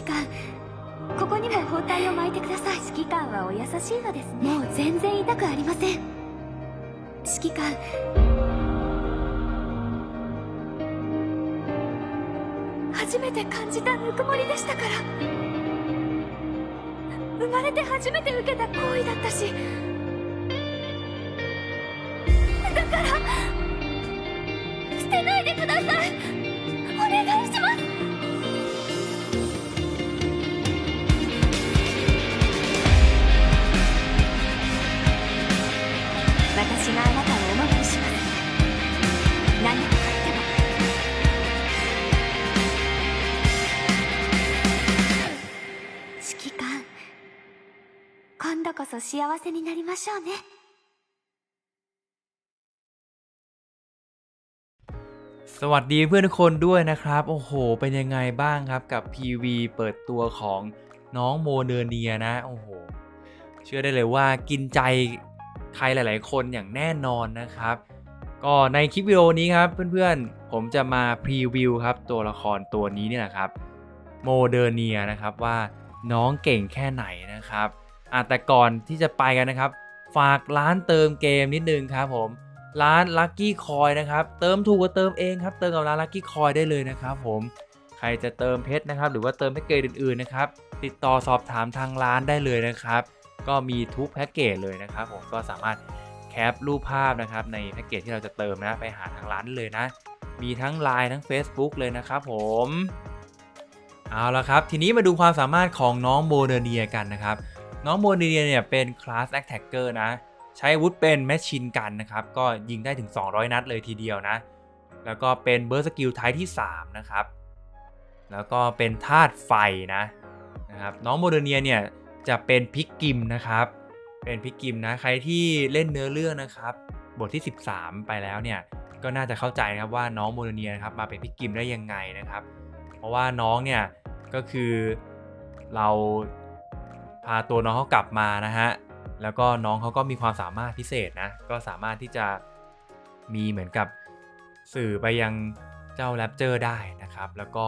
揮官。ここにも包帯を巻いてください。指揮官はお優しいのですね。もう全然痛くありません。指揮官。初めて感じたぬくもりでしたから。生まれて初めて受けた行為だったし。だから捨てないでください。お願いしますこそ幸せになりましょうね สวัสดีเพื่อนทุกคนด้วยนะครับ โอ้โห เป็นยังไงบ้างครับกับ PV เปิดตัวของน้องโมเดอร์เนียนะ โอ้โห เชื่อได้เลยว่ากินใจใครหลาย ๆ คนอย่างแน่นอนนะครับ ก็ในคลิปวิดีโอนี้ครับเพื่อน ๆ ผมจะมาพรีวิวครับตัวละครตัวนี้เนี่ยแหละครับโมเดอร์เนียนะครับว่าน้องเก่งแค่ไหนนะครับ อะแต่ก่อนที่จะไปกันนะครับ ฝากร้านเติมเกมนิดนึงครับผมร้าน Lucky Coin นะครับ เติมถูกกว่าเติมเองครับ เติมกับร้าน Lucky Coin ได้เลยนะครับผม ใครจะเติมเพชรนะครับ หรือว่าเติมแพ็กเกจอื่นๆนะครับ ติดต่อสอบถามทางร้านได้เลยนะครับ ก็มีทุกแพ็กเกจเลยนะครับผม ก็สามารถแคปรูปภาพนะครับในแพ็กเกจที่เราจะเติมนะไปหาทางร้านได้เลยนะ มีทั้ง Line ทั้ง Facebook เลยนะครับผม เอาละครับ ทีนี้มาดูความสามารถของน้องโมเดเนียกันนะครับ น้องโมเดเนียเนี่ยเป็นคลาส Attacker นะ ใช้อาวุธเป็นแมชชินกันนะครับ ก็ยิงได้ถึง 200 นัดเลยทีเดียวนะ แล้วก็เป็นเบอร์สกิลไทป์ที่ 3 นะครับ แล้วก็เป็นธาตุไฟนะนะครับน้องโมเดเนียเนี่ยจะเป็นพิกกิมนะครับ เป็นพิกกิมนะ ใครที่เล่นเนื้อเรื่องนะครับ บทที่ 13 ไปแล้วเนี่ยก็น่าจะเข้าใจนะครับว่าน้องโมเดเนียนะครับมาเป็นพิกกิมได้ยังไงนะครับ เพราะว่าน้องเนี่ยก็คือเรา พาตัวน้องเขากลับมานะฮะ แล้วก็น้องเขาก็มีความสามารถพิเศษนะ ก็สามารถที่จะมีเหมือนกับสื่อไปยังเจ้าแรปเจอร์ได้นะครับ แล้วก็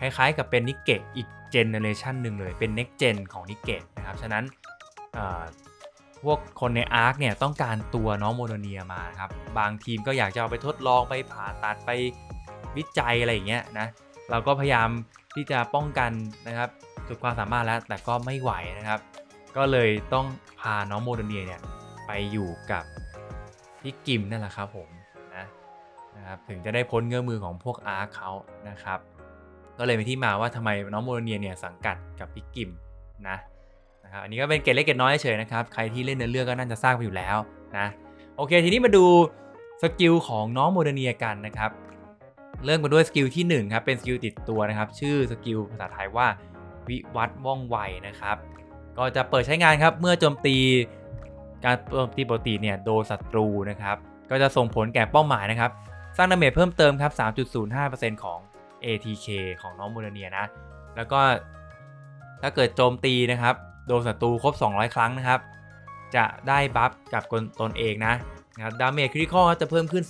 คล้ายๆกับเป็นนิกเกตอีกเจเนเรชันหนึ่งเลย เป็น next gen ของนิกเกตนะครับ ฉะนั้นพวกคนในอาร์คเนี่ยต้องการตัวน้องโมโนเนียมาครับ บางทีมก็อยากจะเอาไปทดลองไปผ่าตัดไปวิจัยอะไรอย่างเงี้ยนะ เราก็พยายามที่จะป้องกันนะครับ สุดความสามารถแล้วแต่ก็ไม่ไหวนะครับ ก็เลยต้องพาน้องโมเดเนียเนี่ยไปอยู่กับพี่กิมนั่นแหละครับผมนะนะครับถึงจะได้พ้นเงื้อมือของพวกอาร์เขานะครับ ก็เลยเป็นที่มาว่าทำไมน้องโมเดเนียเนี่ยสังกัดกับพี่กิมนะนะครับอันนี้ก็เป็นเกร็ดเล็กเกร็ดน้อยเฉยนะครับใครที่เล่นในอเรื่องก็น่าจะทราบไปอยู่แล้วนะโอเคทีนี้มาดูสกิลของน้องโมเดเนียกันนะครับเริ่มกันด้วยสกิลที่1ครับเป็นสกิลติดตัวนะครับ ชื่อสกิลภาษาไทยว่า วิวัฒน์ว่องไวนะครับ ก็จะเปิดใช้งานครับเมื่อโจมตีการโจมตีปกติเนี่ยโดนศัตรูนะครับ ก็จะส่งผลแก่เป้าหมายนะครับ สร้างดาเมจเพิ่มเติมครับ 3.05%ของ ATK ของน้องมูลเนียนะ แล้วก็ถ้าเกิดโจมตีนะครับโดนศัตรูครบ 200 ครั้งนะครับ จะได้บัฟกับตนเองนะนะครับดาเมจคริติคอลจะเพิ่มขึ้น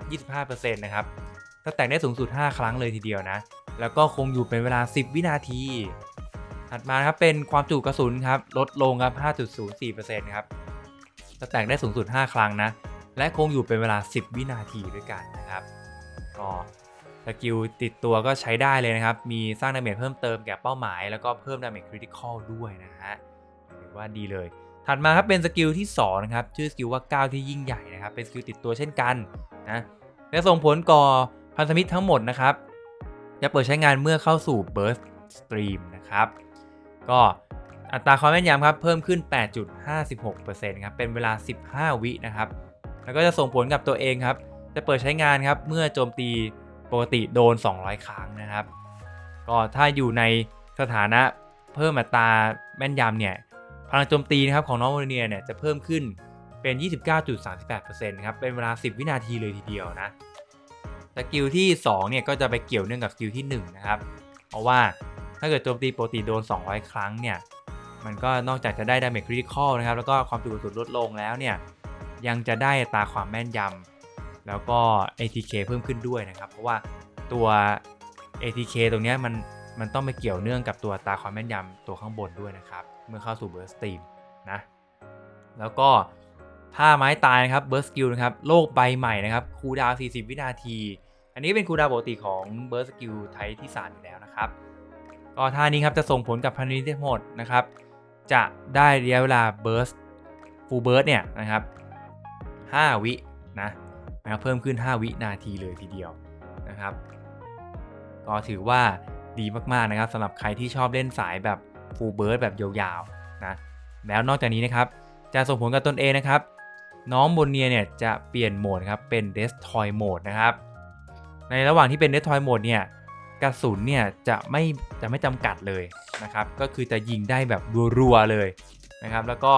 14.25%นะครับถ้าแต่งได้สูงสุด 5 ครั้งเลยทีเดียวนะ แล้วก็คงอยู่เป็นเวลา 10 วินาที ถัดมาครับเป็นความจุกระสุนครับลดลงครับ 5.04%ครับถ้าแต่งได้สูงสุด 5 ครั้งนะ และคงอยู่เป็นเวลา 10 วินาทีด้วยกันนะครับก็สกิลติดตัวก็ใช้ได้เลยนะครับ มีสร้างดาเมจเพิ่มเติมแก่เป้าหมาย แล้วก็เพิ่มดาเมจคริติคอลด้วยนะฮะถือว่าดีเลย ถัดมาครับเป็นสกิลที่2นะครับ ชื่อสกิลว่าก้าวที่ยิ่งใหญ่นะครับ เป็นสกิลติดตัวเช่นกันนะจะส่งผลก่อพันธมิตรทั้งหมดนะครับ จะเปิดใช้งานเมื่อเข้าสู่ Burst Stream นะครับ ก็อัตราความแม่นยำครับ เพิ่มขึ้น 8.56%ครับ เป็นเวลา 15 วินะครับ แล้วก็จะส่งผลกับตัวเองครับ จะเปิดใช้งานครับ เมื่อโจมตีปกติโดน 200 ครั้งนะครับ ก็ถ้าอยู่ในสถานะเพิ่มอัตราแม่นยำเนี่ย พลังโจมตีนะครับของน้องโมเนียเนี่ยจะเพิ่มขึ้นเป็น 29.38%ครับ เป็นเวลา 10 วินาทีเลยทีเดียวนะ สกิลที่2เนี่ยก็จะไปเกี่ยวเนื่องกับสกิลที่1นะครับ เพราะว่าถ้าเกิดโจมตีปกติโดน 200 ครั้งเนี่ยมันก็นอกจากจะได้ดาเมจคริติคอลนะครับแล้วก็ความจุกระสุนลดลงแล้วเนี่ยยังจะได้ตาความแม่นยำแล้วก็ ATK เพิ่มขึ้นด้วยนะครับ เพราะว่าตัว ATK ตรงเนี้ยมันมันต้องไปเกี่ยวเนื่องกับตัวตาความแม่นยำตัวข้างบนด้วยนะครับ เมื่อเข้าสู่เบิร์สตีมนะแล้วก็ท่าไม้ตายนะครับเบิร์สกิลนะครับโลกใบใหม่นะครับคูดาว 40 วินาที อันนี้เป็นคูลดาวปกติของเบิร์สกิลไทที่3อยู่แล้วนะครับ ก็ท่านี้ครับจะส่งผลกับพันธมิตรทั้งหมดนะครับ จะได้ระยะเวลาเบิร์สฟูลเบิร์สเนี่ยนะครับ 5 วินะนะครับเพิ่มขึ้น 5 วินาทีเลยทีเดียวนะครับ ก็ถือว่าดีมากๆนะครับสำหรับใครที่ชอบเล่นสายแบบฟูลเบิร์ดแบบยาวๆนะแล้วนอกจากนี้นะครับจะส่งผลกับตนเองนะครับ น้องโมเนียเนี่ยจะเปลี่ยนโหมดครับเป็น Destroy Mode นะครับ ในระหว่างที่เป็น Destroy Mode เนี่ยกระสุนเนี่ยจะไม่จะไม่จำกัดเลยนะครับ ก็คือจะยิงได้แบบรัวๆเลยนะครับ แล้วก็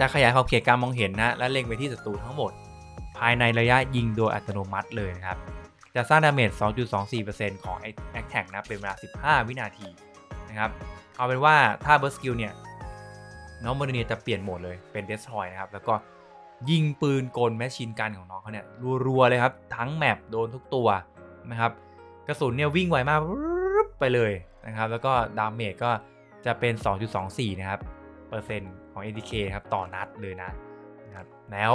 จะขยายขอบเขตการมองเห็นนะ และเล็งไปที่ศัตรูทั้งหมด ภายในระยะยิงโดยอัตโนมัติเลยนะครับ จะสร้างดาเมจ 2.24%ของ a t t a c นะ เป็นเวลา 15 วินาทีนะครับ เอาเป็นว่าถ้า Burst Skill เนี่ยน้องโมเดเนียจะเปลี่ยนโหมดเลยเป็น Destroy นะครับ แล้วก็ ยิงปืนกลแมชชีนกันของน้องเขาเนี่ยรัวๆเลยครับ ทั้งแมปโดนทุกตัวนะครับกระสุนเนี่ยวิ่งไวมากไปเลยนะครับแล้วก็ดาเมจก็จะเป็น 2.24 นะครับเปอร์เซ็นต์ของ ATK ครับต่อนัดเลยนะนะครับแล้ว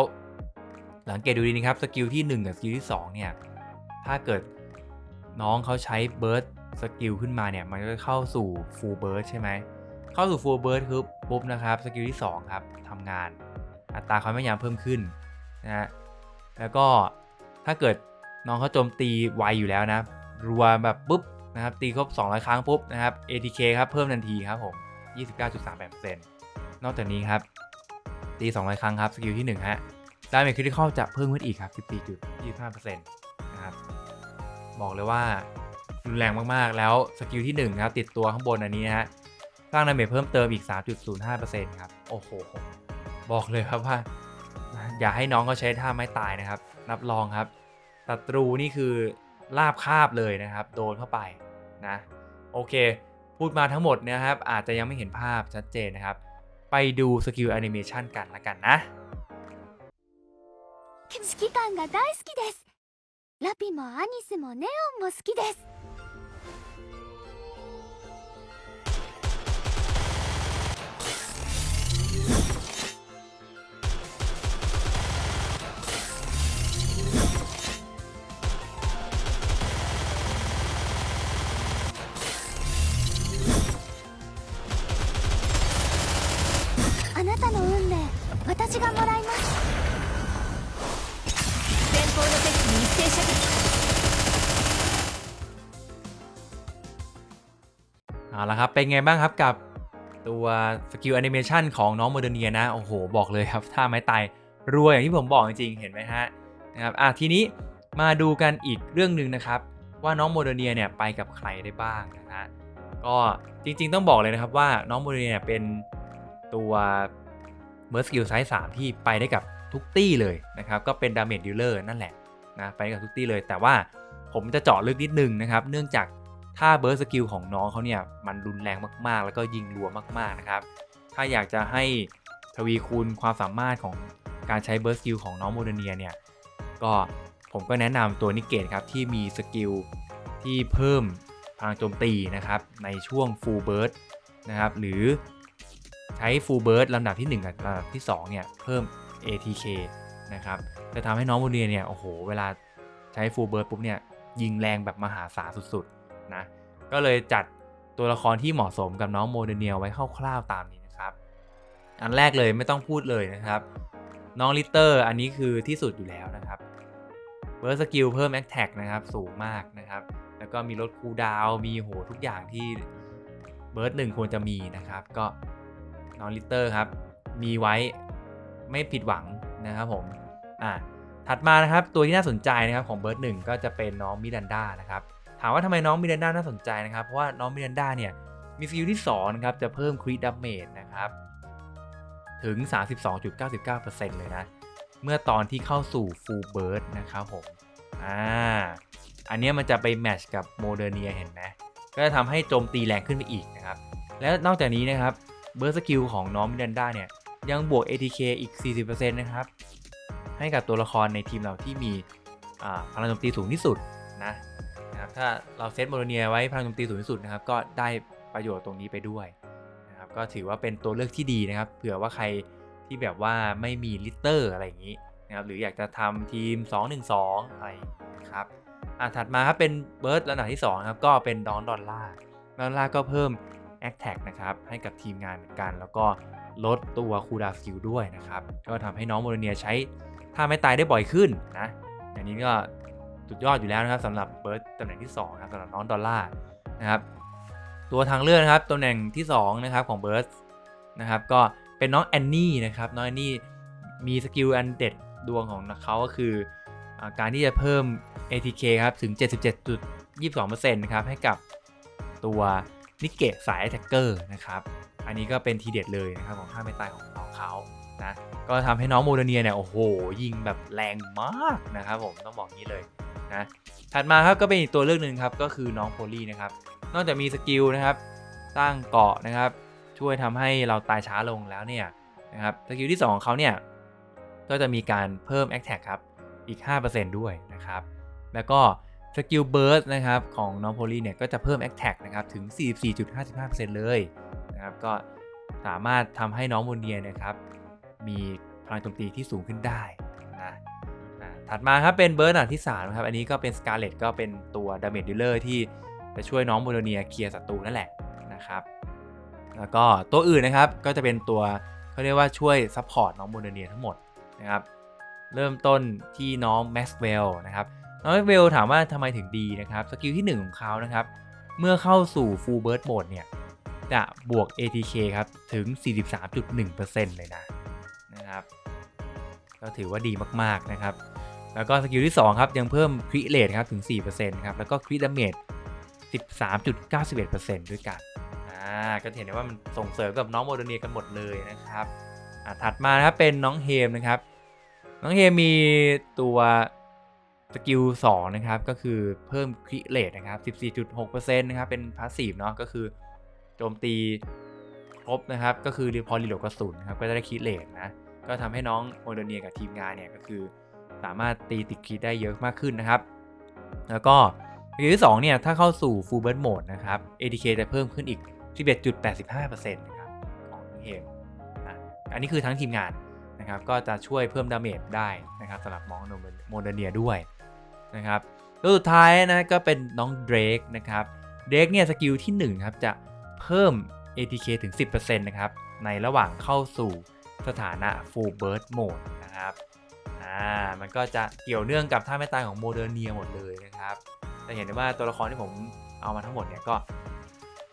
สังเกตดูดีนะครับสกิลที่ 1 กับสกิลที่ 2 เนี่ย ถ้าเกิดน้องเขาใช้เบิร์ดสกิลขึ้นมาเนี่ย มันก็เข้าสู่ฟูลเบิร์ดใช่ไหม เข้าสู่ฟูลเบิร์ดคือปุ๊บนะครับ สกิลที่ 2 ครับทำงาน อัตราความแม่นยำเพิ่มขึ้นนะฮะแล้วก็ถ้าเกิดน้องเขาโจมตีไวอยู่แล้วนะรัวแบบปุ๊บนะครับตีครบ 200 ครั้งปุ๊บนะครับ ATK ครับเพิ่มทันทีครับผม 29.38%นอกจากนี้ครับตี 200 ครั้งครับสกิลที่ 1 ฮะดาเมจคริติคอลจะเพิ่มขึ้นอีกครับ 14.25%นะครับบอกเลยว่ารุนแรงมากๆ แล้วสกิลที่1ครับติดตัวข้างบนอันนี้นะฮะสร้างดาเมจเพิ่มเติมอีก 3.05%ครับ โอ้โห บอกเลยครับว่า อย่าให้น้องเขาใช้ท่าไม้ตายนะครับ รับรองครับศัตรูนี่คือลาบคาบเลยนะครับ โดนเข้าไปนะ โอเค พูดมาทั้งหมดเนะครับ อาจจะยังไม่เห็นภาพชัดเจนนะครับ ไปดูสกิลแอนิเมชันกันละกันนะ 指揮官が大好きですラピもアニスもネオンも好きです 私がもらいます前方の敵に一斉射撃 เอาละครับ เป็นไงบ้างครับกับตัวสกิลแอนิเมชันของน้องโมเดเนียนะ โอ้โห บอกเลยครับ ถ้าไม้ตายรวยอย่างที่ผมบอกจริงๆ เห็นไหมฮะนะครับอ่ะทีนี้มาดูกันอีกเรื่องหนึ่งนะครับ ว่าน้องโมเดเนียเนี่ยไปกับใครได้บ้างนะฮะก็จริงๆต้องบอกเลยนะครับว่าน้องโมเดเนียเนี่ยเป็นตัว เมอร์สกิลไซส์3ที่ไปได้กับทุกตี้เลยนะครับ ก็เป็นดาเมจดิลเลอร์นั่นแหละนะไปได้กับทุกตี้เลย แต่ว่าผมจะเจาะลึกนิดนึงนะครับ เนื่องจากถ้าเบิร์สกิลของน้องเขาเนี่ย มันรุนแรงมากๆ แล้วก็ยิงรัวมากๆนะครับ ถ้าอยากจะให้ทวีคูณความสามารถของการใช้เบิร์สกิลของน้องโมเดเนียเนี่ย ก็ผมก็แนะนำตัวนิเกตครับ ที่มีสกิลที่เพิ่มพลังโจมตีนะครับ ในช่วงฟูลเบิร์ดนะครับ หรือ ช้ฟูลเบิร์ดลำดับที่ 1 กับลำดับที่ 2 เนี่ย เพิ่ม ATK นะครับ จะทำให้น้องโมเดเนียเนี่ย โอ้โห เวลาใช้ฟูลเบิร์ดปุ๊บเนี่ย ยิงแรงแบบมหาศาลสุดๆ นะ ก็เลยจัดตัวละครที่เหมาะสมกับน้องโมเดเนียไว้คร่าวๆตามนี้นะครับ อันแรกเลยไม่ต้องพูดเลยนะครับ น้องลิเตอร์อันนี้คือที่สุดอยู่แล้วนะครับเบิร์สกิลเพิ่มแอคแท็กนะครับสูงมากนะครับ แล้วก็มีลดคูดาวมีโหทุกอย่างที่เบิร์ดหนึ่งควรจะมีนะครับ ก็ น้องลิเตอร์ครับ มีไว้ไม่ผิดหวังนะครับผมอะถัดมานะครับตัวที่น่าสนใจนะครับของเบิร์ดหนึ่งก็จะเป็นน้องมิรันดานะครับถามว่าทำไมน้องมิรันดาน่าสนใจนะครับ เพราะว่าน้องมิรันดาเนี่ยมีสกิลที่2นะครับจะเพิ่มครีดดาเมจนะครับถึง 32.99%เลยนะ เมื่อตอนที่เข้าสู่ Full Burst นะครับผมอ่าอันนี้มันจะไปแมทช์กับโมเดเนียเห็นไหมก็จะทำให้โจมตีแรงขึ้นไปอีกนะครับ แล้วนอกจากนี้นะครับ เบ r ร์สกิลของน้องมิรันดาเนี่ย ยังบวก ATK อีก 40%นะครับ ให้กับตัวละครในทีมเราที่มีพลังโจมตีสูงที่สุดนะนะครับถ้าเราเซตโมโนเนียไว้พลังโจมตีสูงที่สุดนะครับ ก็ได้ประโยชน์ตรงนี้ไปด้วยนะครับก็ถือว่าเป็นตัวเลือกที่ดีนะครับ เผื่อว่าใครที่แบบว่าไม่มีลิตเตอร์อะไรอย่างนี้นะครับหรืออยากจะทำทีม 2-1-2 อะไรนะครับอะถัดมาครับเป็นเบิร์ดระดับที่2ครับก็เป็นดอนดอลล่าดอลล่าก็เพิ่ม แอคแท็กนะครับให้กับทีมงานเหมือนกัน แล้วก็ลดตัวคูดาวสกิลด้วยนะครับ ก็ทำให้น้องโมโนเนียใช้ท่าไม่ตายได้บ่อยขึ้นนะอย่างนี้ก็สุดยอดอยู่แล้วนะครับสำหรับเบิร์ดตำแหน่งที่2นะครับสำหรับน้องดอลล่านะครับตัวทางเลือกนะครับตำแหน่งที่2นะครับของเบิร์ดนะครับก็เป็นน้องแอนนี่นะครับน้องแอนนี่มีสกิลอันเด็ดดวงของเขาก็คืออการที่จะเพิ่ม ATK ครับถึง 77.22%นะครับให้กับตัว นิเกะสายแท็กเกอร์นะครับอันนี้ก็เป็นทีเด็ดเลยนะครับของท่าไม่ตายของน้องเขานะก็ทำให้น้องโมโดเนียเนี่ยโอ้โหยิงแบบแรงมากนะครับผมต้องบอกงี้เลยนะถัดมาครับก็เป็นอีกตัวเลือกหนึ่งครับก็คือน้องโพลีนะครับนอกจากมีสกิลนะครับสร้างเกาะนะครับ ช่วยทำให้เราตายช้าลงแล้วเนี่ยนะครับสกิลที่ 2 ของเขาเนี่ยก็จะมีการเพิ่ม a อ t แท็ครับอีก 5%ด้วยนะครับแล้วก็ สกิลเบิร์สนะครับของน้องโพลีเนี่ยก็จะเพิ่ม a อ t แท็นะครับถึง 44.55%เลยนะครับก็สามารถทำให้น้องโมเนียนะครับมีพลังโจมตีที่สูงขึ้นได้นะอ่าถัดมาครับเป็นเบิร์ดอันที่3นะครับอันนี้ก็เป็นสกาเลตก็เป็นตัวดาเมจดิลเลอร์ที่จะช่วยน้องโมโดเนียเคลียร์ศัตรูนั่นแหละนะครับแล้วก็ตัวอื่นนะครับก็จะเป็นตัวเขาเรียกว่าช่วยซัพพอร์ตน้องโมโดเนียทั้งหมดนะครับเริ่มต้นที่น้องแม็กซ์เวลนะครับ น้องเวลถามว่าทำไมถึงดีนะครับสกิลที่ 1 ของเขานะครับ เมื่อเข้าสู่ Full Burst Mode เนี่ย จะบวก ATK ครับ ถึง 43.1%เลยนะนะครับก็ถือว่าดีมากๆนะครับ แล้วก็สกิลที่ 2 ครับ ยังเพิ่มคริเลทครับ ถึง 4%ครับ แล้วก็คริดาเมจ13.91%ด้วยกันอ่าก็เห็นได้ว่ามันส่งเสริมกับน้องโมโดเนียกันหมดเลยนะครับอ่าถัดมานะครับเป็นน้องเฮมนะครับ น้องเฮมมีตัว สกิล2นะครับก็คือเพิ่มคริเลทนะครับ 14.6%นะครับเป็นพาสซีฟเนาะก็คือโจมตีครบนะครับ ก็คือพอรีโหลดกระสุนนะครับก็จะได้คริเลทนะ ก็ทำให้น้องโมโดเนียกับทีมงานเนี่ยก็คือสามารถตีติดคริได้เยอะมากขึ้นนะครับ แล้วก็สกิลที่2เนี่ยถ้าเข้าสู่ Full Burst Mode นะครับ ATK จะเพิ่มขึ้นอีก 11.85%นะครับของเฮมนะอันนี้คือทั้งทีมงานนะครับก็จะช่วยเพิ่มดาเมจได้นะครับสำหรับมองโมเดเนียด้วย นะครับตัวสุดท้ายนะก็เป็นน้องเดรกนะครับเดรกเนี่ยสกิลที่1ครับจะเพิ่ม ATK ถึง 10%นะครับในระหว่างเข้าสู่สถานะ Full Burst Mode นะครับอ่ามันก็จะเกี่ยวเนื่องกับท่าไม่ตายของโมเดอร์เนียหมดเลยนะครับจะเห็นได้ว่าตัวละครที่ผมเอามาทั้งหมดเนี่ยก็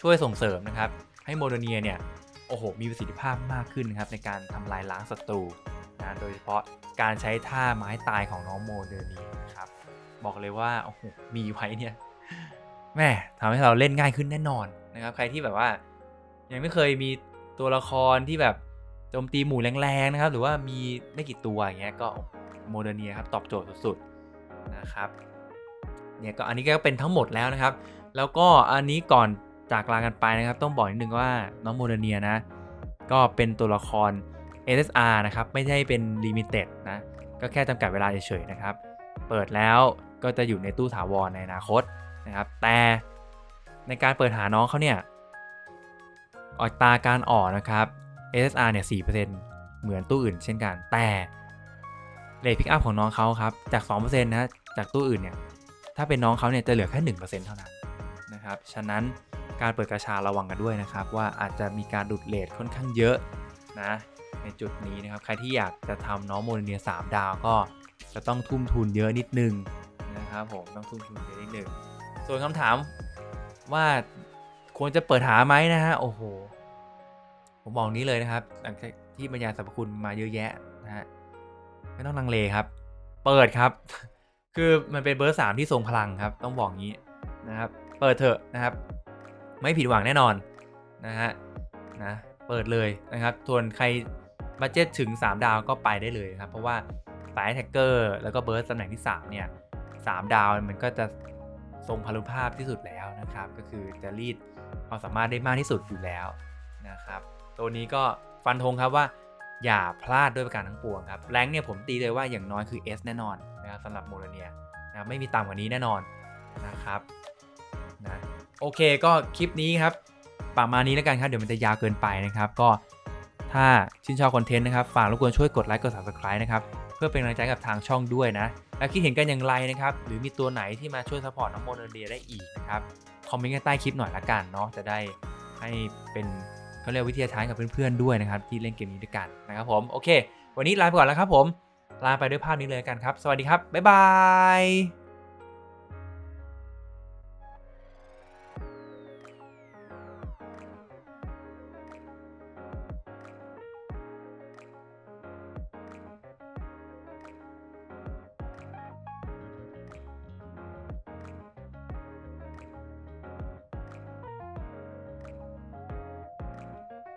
ช่วยส่งเสริมนะครับ ให้โมเดอร์เนียเนี่ยโอ้โหมีประสิทธิภาพมากขึ้นนะครับในการทำลายล้างศัตรูนะโดยเฉพาะการใช้ท่าไม้ตายของน้องโมเดอร์เนีนะครับ บอกเลยว่าโอ้โหมีไว้เนี่ยแม่ทำให้เราเล่นง่ายขึ้นแน่นอนนะครับ ใครที่แบบว่า ยังไม่เคยมีตัวละครที่แบบโจมตีหมู่แรงๆนะครับ หรือว่ามีไม่กี่ตัวอย่างเงี้ยก็โมเดเนียครับตอบโจทย์สุดๆนะครับเนี่ยก็อันนี้ก็เป็นทั้งหมดแล้วนะครับ แล้วก็อันนี้ก่อนจากลากันไปนะครับ ต้องบอกนิดนึงว่าน้องโมเดเนียนะ ก็เป็นตัวละคร SSR นะครับ ไม่ใช่เป็นลิมิเต็ดนะ ก็แค่จำกัดเวลาเฉยๆนะครับ เปิดแล้ว ก็จะอยู่ในตู้ถาวรในอนาคตนะครับ แต่ในการเปิดหาน้องเขาเนี่ยอัตราการออกนะครับ SSR เนี่ย4%เหมือนตู้อื่นเช่นกัน แต่เรทพิกอัพของน้องเขาครับ จาก 2%นะ จากตู้อื่นเนี่ย ถ้าเป็นน้องเขาเนี่ยจะเหลือแค่ 1%เท่านั้นนะครับ ฉะนั้นการเปิดกระชาระวังกันด้วยนะครับ ว่าอาจจะมีการดุดเลทค่อนข้างเยอะนะ ในจุดนี้นะครับ ใครที่อยากจะทำน้องโมเดเนีย3ดาวก็จะต้องทุ่มทุนเยอะนิดนึง นะครับผมต้องทุ่มทุนเยอะนิดนึงส่วนคำถามว่าควรจะเปิดหาไหมนะฮะโอ้โห ผมบอกนี้เลยนะครับหลังจากที่บรรยายสรรพคุณมาเยอะแยะนะฮะไม่ต้องลังเลครับ เปิดครับ คือมันเป็นเบอร์สามที่ทรงพลังครับ ต้องบอกงี้นะครับ เปิดเถอะนะครับ ไม่ผิดหวังแน่นอนนะฮะนะเปิดเลยนะครับส่วนใครบัตเจ็ตถึง 3 ดาวก็ไปได้เลยครับ เพราะว่าสายแท็กเกอร์แล้วก็เบิร์สตำแหน่งที่ 3 เนี่ย สดาวมันก็จะทรงพลุภาพที่สุดแล้วนะครับ ก็คือจะรีดความสามารถได้มากที่สุดอยู่แล้วนะครับ ตัวนี้ก็ฟันธงครับว่า อย่าพลาดด้วยประการทั้งปวงครับแรงเนี่ยผมตีเลยว่าอย่างน้อยคือ S แน่นอนนะครับสำหรับโมโลเนียนะครับไม่มีต่ำกว่านี้แน่นอนนะครับนะโอเคก็คลิปนี้ครับประมาณนี้แล้วกันครับ เดี๋ยวมันจะยาวเกินไปนะครับ ก็ถ้าชื่นชอบคอนเทนต์นะครับ ฝากรบกวนช่วยกดไลค์กด subscribe นะครับ เพื่อเป็นกำลังใจกับทางช่องด้วยนะ และคิดเห็นกันอย่างไรนะครับ หรือมีตัวไหนที่มาช่วยซัพพอร์ตน้องโมเดลเดียได้อีกนะครับ คอมเมนต์กันใต้คลิปหน่อยละกันเนาะ จะได้ให้เป็นเขาเรียกวิทยาทานกับเพื่อนๆด้วยนะครับ ที่เล่นเกมนี้ด้วยกันนะครับผม โอเค วันนี้ลาไปก่อนแล้วครับผม ลาไปด้วยภาพนี้เลยกันครับ สวัสดีครับ บ๊ายบาย